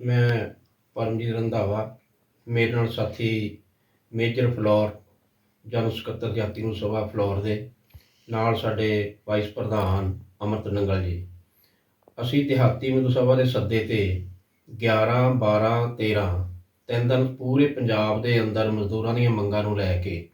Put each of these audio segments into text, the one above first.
ਮੈਂ ਪਰਮਜੀਤ ਰੰਧਾਵਾ, ਮੇਰੇ ਨਾਲ ਸਾਥੀ ਮੇਜਰ ਫਲੋਰ ਜਨ ਸਕੱਤਰ ਜਾਤੀ ਨੂੰ ਸਭਾ ਫਲੋਰ ਦੇ, ਨਾਲ ਸਾਡੇ ਵਾਈਸ ਪ੍ਰਧਾਨ ਅਮਰਤ ਨੰਗਲ ਜੀ। ਅਸੀਂ ਦਿਹਾਤੀ ਮਜ਼ਦੂਰ ਸਭਾ ਦੇ ਸੱਦੇ ਤੇ 11 12 13 ਤਿੰਨ ਦਿਨ ਪੂਰੇ ਪੰਜਾਬ ਦੇ ਅੰਦਰ ਮਜ਼ਦੂਰਾਂ ਦੀਆਂ ਮੰਗਾਂ ਨੂੰ ਲੈ ਕੇ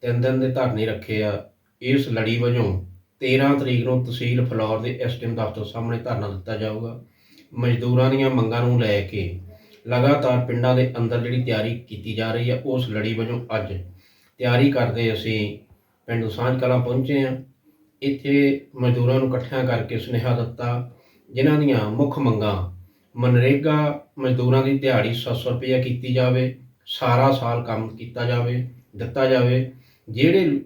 ਤਿੰਨ ਦਿਨ ਦੇ ਧਰਨੇ ਰੱਖੇ ਆ। ਇਸ ਲੜੀ ਵਜੋਂ 13 ਤਰੀਕ ਨੂੰ ਤਹਿਸੀਲ ਫਲੌਰ ਦੇ ਐਸਟੀਐਮ ਦਫ਼ਤਰ ਸਾਹਮਣੇ ਧਰਨਾ ਦਿੱਤਾ ਜਾਊਗਾ। ਮਜ਼ਦੂਰਾਂ ਦੀਆਂ ਮੰਗਾਂ ਨੂੰ ਲੈ ਕੇ ਲਗਾਤਾਰ ਪਿੰਡਾਂ ਦੇ ਅੰਦਰ ਜਿਹੜੀ ਤਿਆਰੀ ਕੀਤੀ ਜਾ ਰਹੀ ਹੈ ਉਸ ਲੜੀ ਵਜੋਂ ਅੱਜ ਤਿਆਰੀ ਕਰਦੇ ਅਸੀਂ ਪਿੰਡ ਸਾਂਝ ਕਲਾਂ ਪਹੁੰਚੇ ਹਾਂ। ਇੱਥੇ ਮਜ਼ਦੂਰਾਂ ਨੂੰ ਇਕੱਠਿਆਂ ਕਰਕੇ ਸੁਨੇਹਾ ਦਿੱਤਾ, ਜਿਨ੍ਹਾਂ ਦੀਆਂ ਮੁੱਖ ਮੰਗਾਂ ਮਨਰੇਗਾ ਮਜ਼ਦੂਰਾਂ ਦੀ ਦਿਹਾੜੀ 700 ਰੁਪਏ ਕੀਤੀ ਜਾਵੇ, ਸਾਰਾ ਸਾਲ ਕੰਮ ਕੀਤਾ ਜਾਵੇ, ਦਿੱਤਾ ਜਾਵੇ। ਜਿਹੜੇ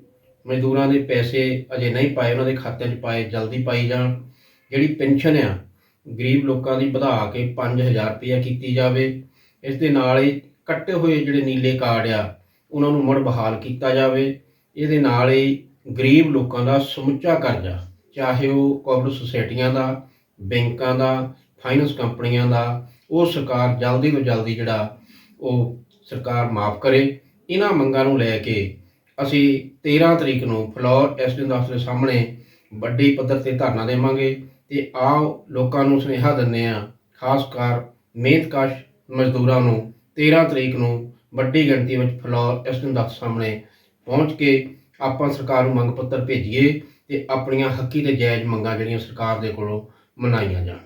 ਮਜ਼ਦੂਰਾਂ ਦੇ ਪੈਸੇ ਅਜੇ ਨਹੀਂ ਪਾਏ, ਉਹਨਾਂ ਦੇ ਖਾਤਿਆਂ 'ਚ ਪਾਏ, ਜਲਦੀ ਪਾਈ ਜਾਣ। ਜਿਹੜੀ ਪੈਨਸ਼ਨ ਆ ਗਰੀਬ ਲੋਕਾਂ ਦੀ ਵਧਾ ਕੇ 5000 ਰੁਪਏ ਕੀਤੀ ਜਾਵੇ। ਇਸ ਦੇ ਨਾਲ ਹੀ ਕੱਟੇ ਹੋਏ ਜਿਹੜੇ ਨੀਲੇ ਕਾਰਡ ਆ, ਉਹਨਾਂ ਨੂੰ ਮੁੜ ਬਹਾਲ ਕੀਤਾ ਜਾਵੇ। ਇਹਦੇ ਨਾਲ ਹੀ ਗਰੀਬ ਲੋਕਾਂ ਦਾ ਸਮੁੱਚਾ ਕਰਜ਼ਾ, ਚਾਹੇ ਉਹ ਕੋਆਪਰੇਟਿਵ ਸੁਸਾਇਟੀਆਂ ਦਾ, ਬੈਂਕਾਂ ਦਾ, ਫਾਈਨੈਂਸ ਕੰਪਨੀਆਂ ਦਾ, ਉਹ ਸਰਕਾਰ ਜਲਦੀ ਤੋਂ ਜਲਦੀ ਜਿਹੜਾ ਉਹ ਸਰਕਾਰ ਮਾਫ ਕਰੇ। ਇਹਨਾਂ ਮੰਗਾਂ ਨੂੰ ਲੈ ਕੇ ਅਸੀਂ 13 ਤਰੀਕ ਨੂੰ ਫਲੋਰ ਐਸਡੀ ਦਫ਼ਤਰ ਦੇ ਸਾਹਮਣੇ ਵੱਡੇ ਪੱਧਰ ਤੇ ਧਰਨਾ ਦੇਵਾਂਗੇ। ਤੇ ਆਓ ਲੋਕਾਂ ਨੂੰ ਸੁਨੇਹਾ ਦਿੰਦੇ ਆ ਖਾਸ ਕਰ ਮਿਹਨਤਕਸ਼ ਮਜ਼ਦੂਰਾਂ ਨੂੰ 13 ਤਰੀਕ ਨੂੰ ਵੱਡੀ ਗਿਣਤੀ ਵਿੱਚ ਫਲੋਰ ਐਸਡੀ ਦਫ਼ਤਰ ਸਾਹਮਣੇ ਪਹੁੰਚ ਕੇ ਆਪਾਂ ਸਰਕਾਰ ਨੂੰ ਮੰਗ ਪੱਤਰ ਭੇਜੀਏ ਤੇ ਆਪਣੀਆਂ ਹੱਕੀ ਤੇ ਜਾਇਜ਼ ਮੰਗਾਂ ਜਿਹੜੀਆਂ ਸਰਕਾਰ ਦੇ ਕੋਲੋਂ ਮਨਾਈਆਂ ਜਾਣ।